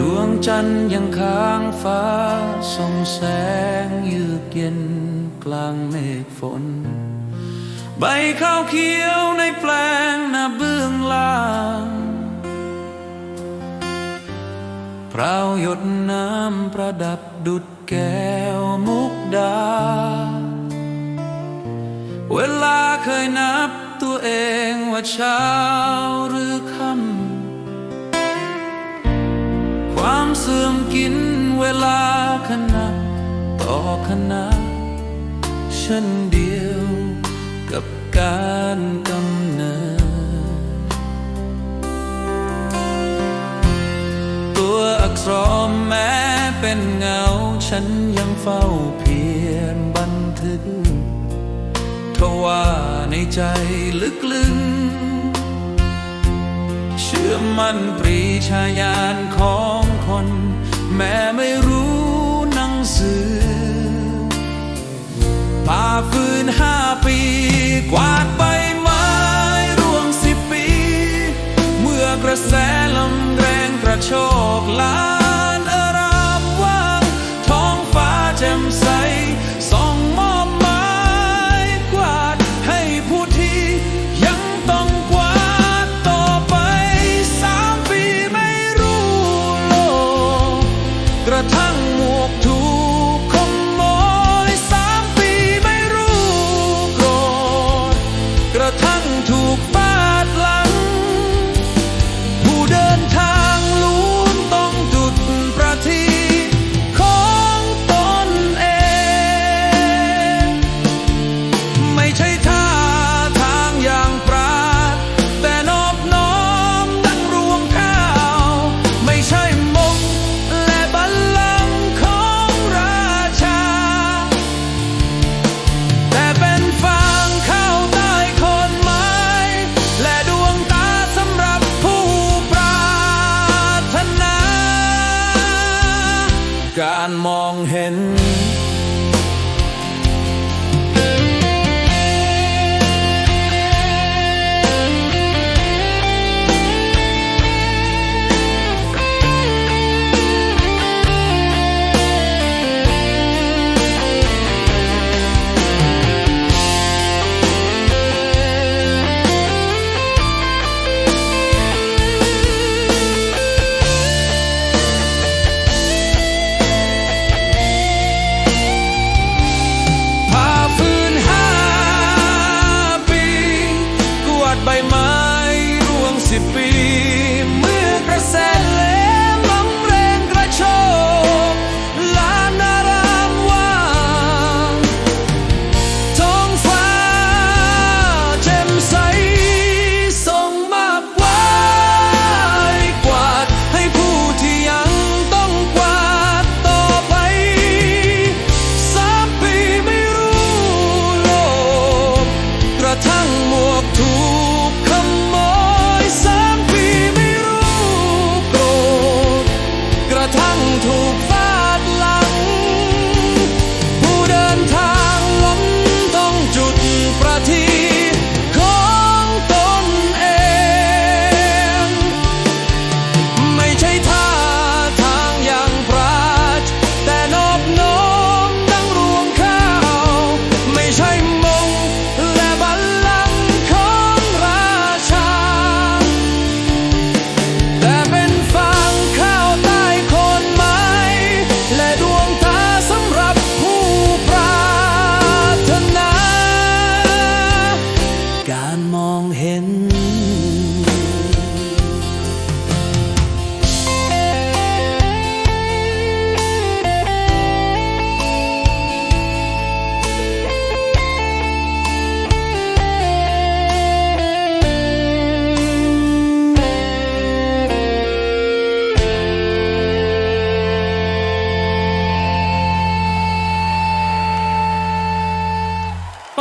ดวงจันทร์ยังค้างฟ้าส่องแสงยือเย็นกลางเมฆฝน ใบข้าวเขียวในแปลงนาเบื้องล่างพราวหยดน้ำประดับดุดแก้วมุกดา เวลาเคยนับตัวเองว่าเช้าหรื เสื่อมกินเวลาขณะต่อขณะฉันเดียวกับการกำเนิด ตัวอักษรแม้เป็นเงา ฉันยังเฝ้าเพียรบันทึกทว่าในใจลึกลึงเชื่อมั่นปรีชาญาณของ คนแม่ไม่รู้หนังสือป่าฟื้นห้าปี การมองเห็น by mesmo.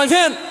Mình.